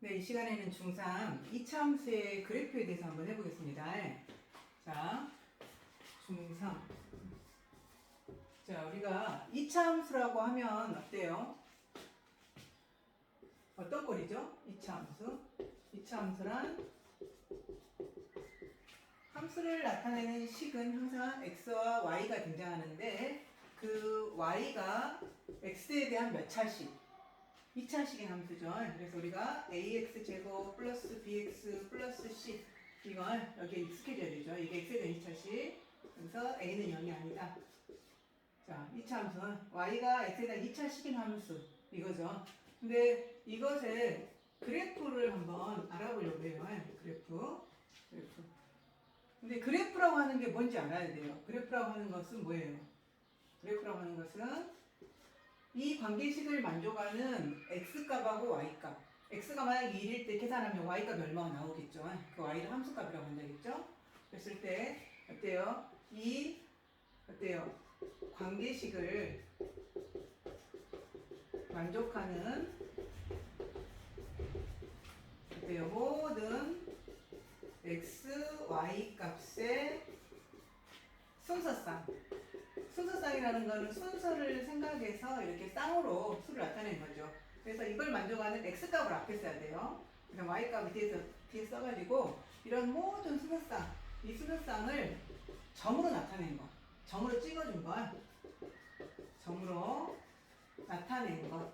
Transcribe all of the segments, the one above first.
네, 이 시간에는 중3 이차함수의 그래프에 대해서 한번 해보겠습니다. 자, 중3. 자, 우리가 이차함수라고 하면 어때요? 어떤 꼴이죠? 이차함수. 이차함수란 함수를 나타내는 식은 항상 x와 y가 등장하는데 그 y가 x에 대한 몇 차씩 2차 식의 함수죠. 그래서 우리가 ax 제곱 플러스 bx 플러스 c 이걸 여기에 익숙해져야 되죠. 이게 x에 대한 2차식. 그래서 a는 0이 아니다. 자, 2차 함수는 y가 x에 대한 2차식인 함수 이거죠. 근데 이것의 그래프를 한번 알아보려고 해요. 그래프. 그래프. 근데 그래프라고 하는 게 뭔지 알아야 돼요. 그래프라고 하는 것은 뭐예요? 그래프라고 하는 것은 이 관계식을 만족하는 x값하고 y값. x가 만약 1일 때 계산하면 y값이 얼마가 나오겠죠. 그 y를 함수값이라고 한다겠죠. 그랬을 때 어때요? 이 어때요? 관계식을 만족하는 어때요? 모든 x, y 값의 순서상 순서쌍이라는 거는 순서를 생각해서 이렇게 쌍으로 수를 나타내는 거죠. 그래서 이걸 만족하는 x값을 앞에 써야 돼요. 그럼 y값을 뒤에 서 뒤에 써가지고 이런 모든 순서쌍, 이 순서쌍을 점으로 나타낸 거, 점으로 찍어준 거, 점으로 나타낸 것.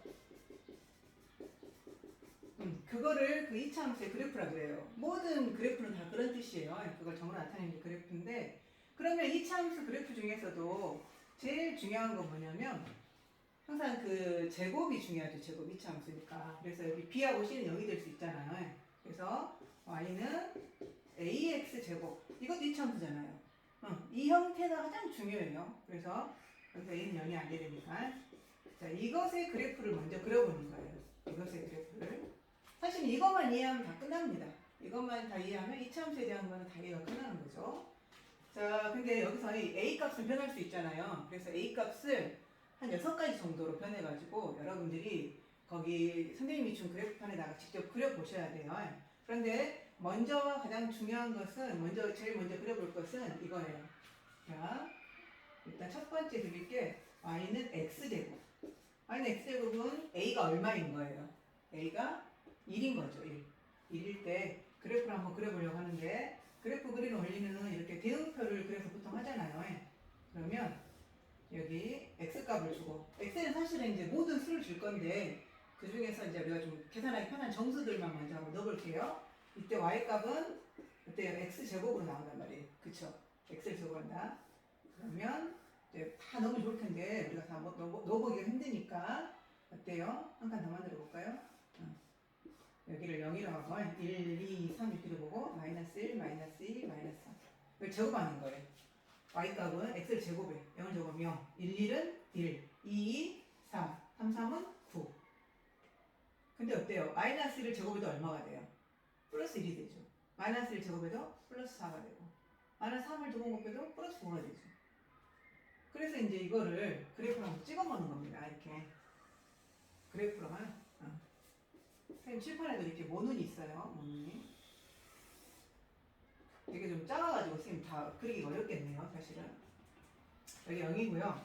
음, 그거를 그 2차 함수의 그래프라고 해요. 모든 그래프는 다 그런 뜻이에요. 그걸 점으로 나타내는 게 그래프인데 그러면 2차 함수 그래프 중에서도 제일 중요한 건 뭐냐면 항상 그 제곱이 중요하죠. 제곱 2차 함수니까. 그래서 여기 b하고 c는 0이 될 수 있잖아요. 그래서 y는 ax 제곱. 이것도 2차 함수잖아요. 응, 이 형태가 가장 중요해요. 그래서 여기서 a는 0이 안 되니까. 자, 이것의 그래프를 먼저 그려보는 거예요. 이것의 그래프를. 사실 이것만 이해하면 다 끝납니다. 이것만 다 이해하면 2차 함수에 대한 거는 다 이해가 끝나는 거죠. 자, 근데 여기서 이 A 값은 변할 수 있잖아요. 그래서 A 값을 한 여섯 가지 정도로 변해가지고 여러분들이 거기 선생님이 준 그래프판에다가 직접 그려보셔야 돼요. 그런데 먼저 가장 중요한 것은 먼저 제일 먼저 그려볼 것은 이거예요. 자, 일단 첫 번째 드릴 게 y는 x 제곱. y는 x 제곱은 a가 얼마인 거예요? a가 1인 거죠. 1. 1일 때 그래프를 한번 그려보려고 하는데 그래프 그리는 원리는 이렇게 대응표를 그래서 보통 하잖아요. 예. 그러면 여기 x 값을 주고 x는 사실은 이제 모든 수를 줄 건데 그 중에서 이제 우리가 좀 계산하기 편한 정수들만 먼저 한번 넣어볼게요. 이때 y 값은 이때 x 제곱으로 나온단 말이에요. 그쵸? x를 제곱한다. 그러면 이제 다 넣으면 좋을 텐데 우리가 다 넣어- 넣어보기가 힘드니까 어때요? 한 칸 더 만들어 볼까요? 여기를 0이라고 하고 1, 2, 3 이렇게 보고 마이너스 1, 마이너스 2, 마이너스 3 이걸 제곱하는 거예요. y값은 x를 제곱해 0을 제곱하면 0 1, 1은 1, 2, 3, 3, 3은 9 근데 어때요? 마이너스 1을 제곱해도 얼마가 돼요? 플러스 1이 되죠. 마이너스 1 제곱해도 플러스 4가 되고 마이너스 3을 두 번 곱해도 플러스 9가 되죠. 그래서 이제 이거를 그래프로 한번 찍어보는 겁니다. 이렇게 그래프로만 어. 선생님 칠판에도 이렇게 모눈이 있어요. 모눈이. 이게 좀 작아가지고 선생님 다 그리기 어렵겠네요. 사실은. 여기 0이고요.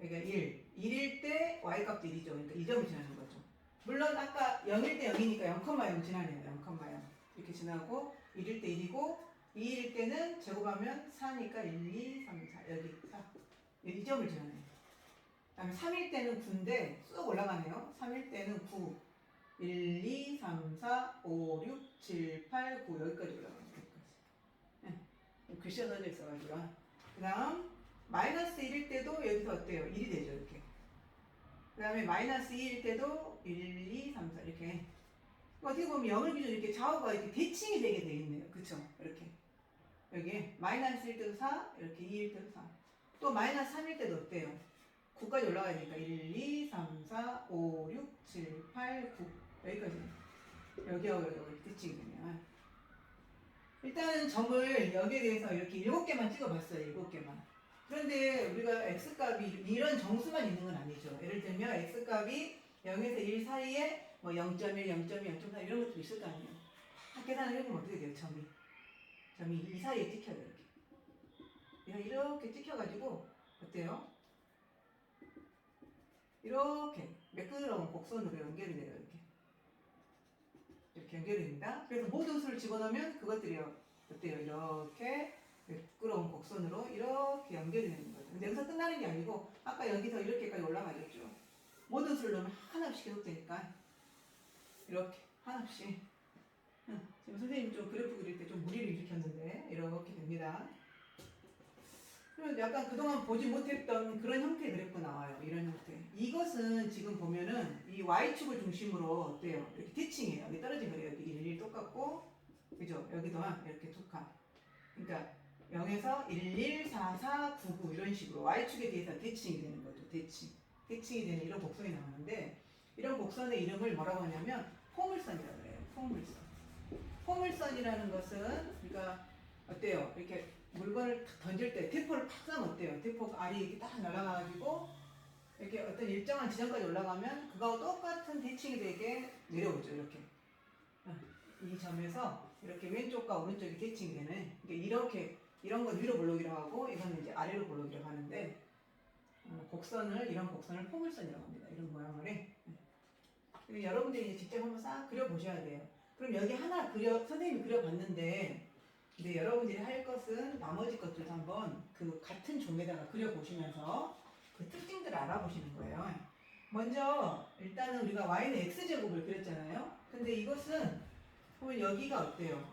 여기가 1. 1일 때 y값도 1이죠. 그러니까 2점을 지나는 거죠. 물론 아까 0일 때 0이니까 0,0 지나네요. 0,0 이렇게 지나고 1일 때 1이고 2일 때는 제곱하면 4니까 1, 2, 3, 4 여기 4. 여기 2점을 지나네요. 그 다음에 3일 때는 9인데 쑥 올라가네요. 3일 때는 9. 1, 2, 3, 4, 5, 6, 7, 8, 9 여기까지 올라가요. 여기까지. 네. 글씨가 써져 있어가지고. 그 다음 마이너스 1일 때도 여기서 어때요? 1이 되죠 이렇게. 그 다음에 마이너스 2일 때도 1, 2, 3, 4 이렇게. 어떻게 보면 0을 기준 이렇게 좌우가 이렇게 대칭이 되게 돼 있네요. 그쵸? 이렇게. 여기 마이너스 1 때도 4, 이렇게 2일 때도 4. 또 마이너스 3일 때도 어때요? 9까지 올라가니까 1, 2, 3, 4, 5, 6, 7, 8, 9 여기까지 여기하고 여기 대칭이 되면 일단은 점을 여기에 대해서 이렇게 7개만 찍어봤어요 7개만 그런데 우리가 x값이 이런 정수만 있는 건 아니죠 예를 들면 x값이 0에서 1 사이에 뭐 0.1, 0.2, 0.4 이런 것도 있을 거 아니에요. 다 계산을 해보면 어떻게 돼요? 점이. 점이 이 사이에 찍혀요. 이렇게. 이렇게 찍혀가지고 어때요? 이렇게 매끄러운 곡선으로 연결이 돼요. 이렇게. 이렇게 연결이 됩니다. 그래서 모든 수를 집어넣으면 그것들이요. 어때요? 이렇게 매끄러운 곡선으로 이렇게 연결이 되는 거죠. 근데 여기서 끝나는 게 아니고 아까 여기서 이렇게까지 올라가겠죠. 모든 수를 넣으면 하나씩 계속 되니까 이렇게 하나씩 응, 지금 선생님이 좀 그래프 그릴 때 좀 무리를 일으켰는데 이렇게 됩니다. 그리고 약간 그동안 보지 못했던 그런 형태의 그래프 나와요. 이런 형태. 이것은 지금 보면은 이 Y축을 중심으로 어때요? 이렇게 티칭이에요. 여기 떨어진 거예요. 여기 1, 1 똑같고 그죠? 여기도 이렇게 두 칸. 그러니까 0에서 1, 1, 4, 4, 9, 9 이런 식으로 Y축에 대해서 대칭이 되는 거죠. 대칭. 대칭이 되는 이런 곡선이 나오는데 이런 곡선의 이름을 뭐라고 하냐면 포물선이라고 그래요. 포물선. 포물선이라는 것은 우리가 어때요? 이렇게 물건을 탁 던질 때 대포를 팍 쏘면 어때요? 대포 알이 이렇게 딱 날아가가지고 이렇게 어떤 일정한 지점까지 올라가면 그거하고 똑같은 대칭이 되게 내려오죠. 이렇게. 어, 이 점에서 이렇게 왼쪽과 오른쪽이 대칭이 되는 그러니까 이렇게 이런 건 위로 볼록이라고 하고 이거는 이제 아래로 볼록이라고 하는데 어, 곡선을 이런 곡선을 포물선이라고 합니다. 이런 모양을 해. 그리고 여러분들이 이제 직접 한번 싹 그려 보셔야 돼요. 그럼 여기 하나 그려 선생님이 그려봤는데 근데 여러분들이 할 것은 나머지 것들도 한번 그 같은 종에다가 그려 보시면서 그 특징들을 알아보시는 거예요. 먼저 일단은 우리가 y는 x 제곱을 그렸잖아요. 근데 이것은 보면 여기가 어때요?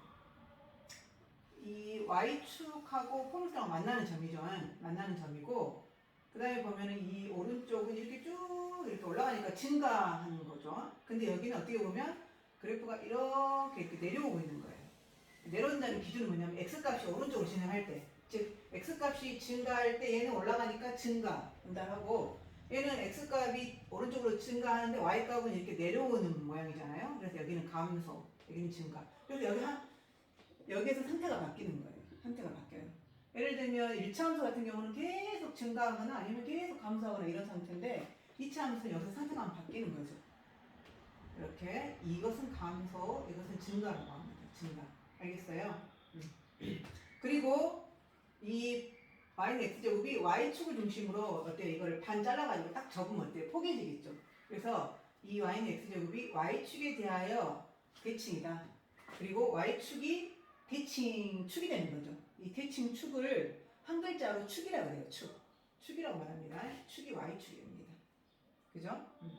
이 y축하고 포물선하고 만나는 점이죠. 만나는 점이고 그 다음에 보면은 이 오른쪽은 이렇게 쭉 이렇게 올라가니까 증가하는 거죠. 근데 여기는 어떻게 보면 그래프가 이렇게, 이렇게 내려오고 있는 거예요. 내려온다는 기준은 뭐냐면 x값이 오른쪽으로 진행할 때, 즉 x값이 증가할 때 얘는 올라가니까 증가한다 하고 얘는 x값이 오른쪽으로 증가하는데 y값은 이렇게 내려오는 모양이잖아요. 그래서 여기는 감소, 여기는 증가. 그래서 여기 한 여기에서 상태가 바뀌는 거예요. 상태가 바뀌어요. 예를 들면 1차 함수 같은 경우는 계속 증가하거나 아니면 계속 감소하거나 이런 상태인데 2차 함수는 여기서 상태가 바뀌는 거죠. 이렇게 이것은 감소, 이것은 증가라고 합니다. 증가. 알겠어요? 음. 그리고 이 y는 x제곱이 y축을 중심으로 어때요? 이걸 반 잘라가지고 딱 접으면 어때요? 포개지겠죠? 그래서 이 y는 x제곱이 y축에 대하여 대칭이다. 그리고 y축이 대칭축이 되는 거죠. 이 대칭축을 한 글자로 축이라고 해요. 축. 축이라고 말합니다. 축이 y축입니다. 그죠? 음.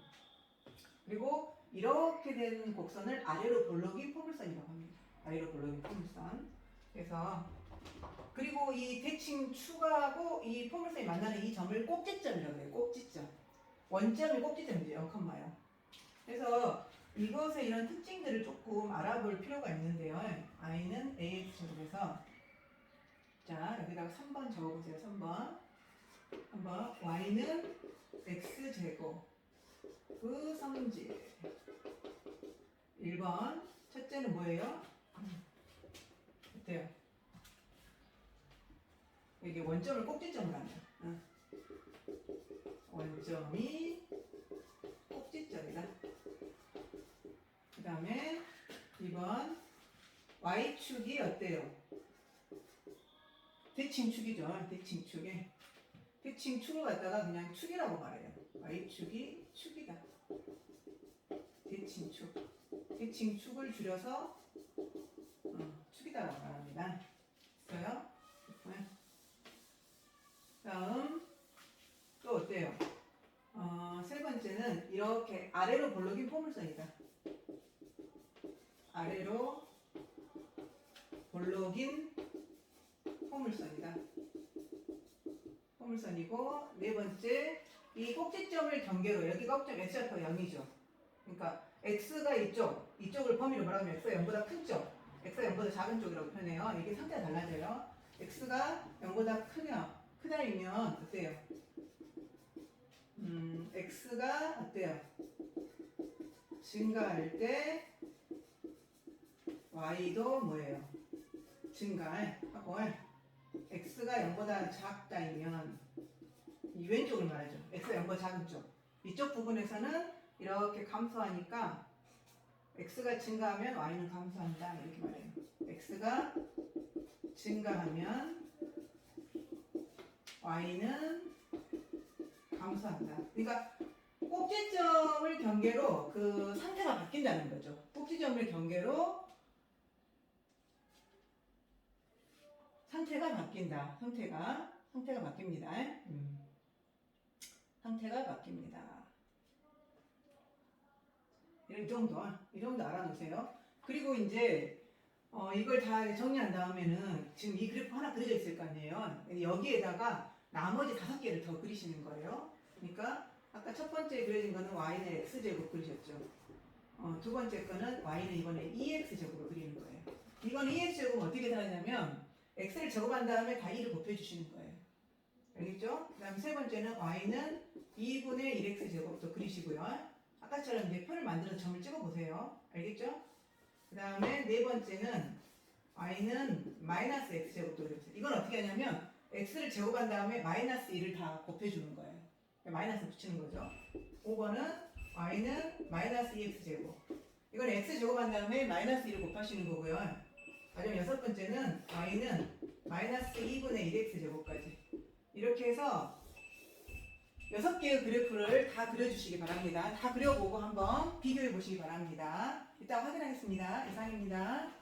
그리고 이렇게 된 곡선을 아래로 볼록이 포물선이라고 합니다. 볼록이 포물선. 그래서 그리고 이 대칭 축하고 이 포물선이 만나는 이 점을 꼭지점이라고 해요. 꼭지점. 원점이 꼭지점이죠. 0,0. 그래서 이것의 이런 특징들을 조금 알아볼 필요가 있는데요. i는 ax 제곱에서 자 여기다가 3번 적어보세요. 3번 3번 y는 x 제곱 그 성질 1번 첫째는 뭐예요? 어때요? 이게 원점을 꼭지점으로 한다. 응. 원점이 꼭지점이다. 그 다음에 2번 y축이 어때요? 대칭축이죠. 대칭축에 대칭축을 갖다가 그냥 축이라고 말해요. y축이 축이다. 대칭축. 대칭축을 줄여서 어, 축이다라고 말합니다. 있어요? 네. 다음 또 어때요? 어, 세 번째는 이렇게 아래로 볼록인 포물선이다. 아래로 볼록인 포물선이다. 포물선이고 네 번째 이 꼭지점을 경계로 여기 꼭지점 x좌표 0이죠. 그러니까 x가 이쪽 이쪽을 범위로 말하면 x가 0보다 큰 쪽, x가 0보다 작은 쪽이라고 표현해요. 이게 상태가 달라져요. x가 0보다 크면 크다이면 어때요? 음, x가 어때요? 증가할 때 y도 뭐예요? 증가하고 x가 0보다 작다이면 이 왼쪽을 말하죠. x가 0보다 작은 쪽. 이쪽 부분에서는 이렇게 감소하니까 x가 증가하면 y는 감소한다 이렇게 말해요. x가 증가하면 y는 감소한다. 그러니까 꼭지점을 경계로 그 상태가 바뀐다는 거죠. 꼭지점을 경계로 상태가 바뀐다. 상태가 상태가 바뀝니다. 음. 상태가 바뀝니다. 이 정도, 이 정도 알아놓으세요. 그리고 이제 어, 이걸 다 정리한 다음에는 지금 이 그래프 하나 그려져 있을 거 아니에요. 여기에다가 나머지 다섯 개를 더 그리시는 거예요. 그러니까 아까 첫 번째 그려진 거는 y는 x 제곱 그리셨죠. 어, 두 번째 거는 y는 이번에 2x 제곱으로 그리는 거예요. 이건 2x 제곱 어떻게 하냐면 x를 제곱한 다음에 다 2를 곱해주시는 거예요. 알겠죠? 그 다음 세 번째는 y는 2분의 1x 제곱도 그리시고요. 아까처럼 이제 표를 만들어서 점을 찍어보세요. 알겠죠? 그 다음에 네 번째는 y는 마이너스 x 제곱도 그려보세요. 이건 어떻게 하냐면 x를 제곱한 다음에 마이너스 1을 다 곱해주는 거예요. 마이너스 붙이는 거죠. 5번은 y는 마이너스 2x 제곱. 이건 x 제곱 한 다음에 마이너스 1을 곱하시는 거고요. 마지막 여섯 번째는 y는 마이너스 2분의 1x 제곱까지. 이렇게 해서 여섯 개의 그래프를 다 그려주시기 바랍니다. 다 그려보고 한번 비교해 보시기 바랍니다. 이따 확인하겠습니다. 이상입니다.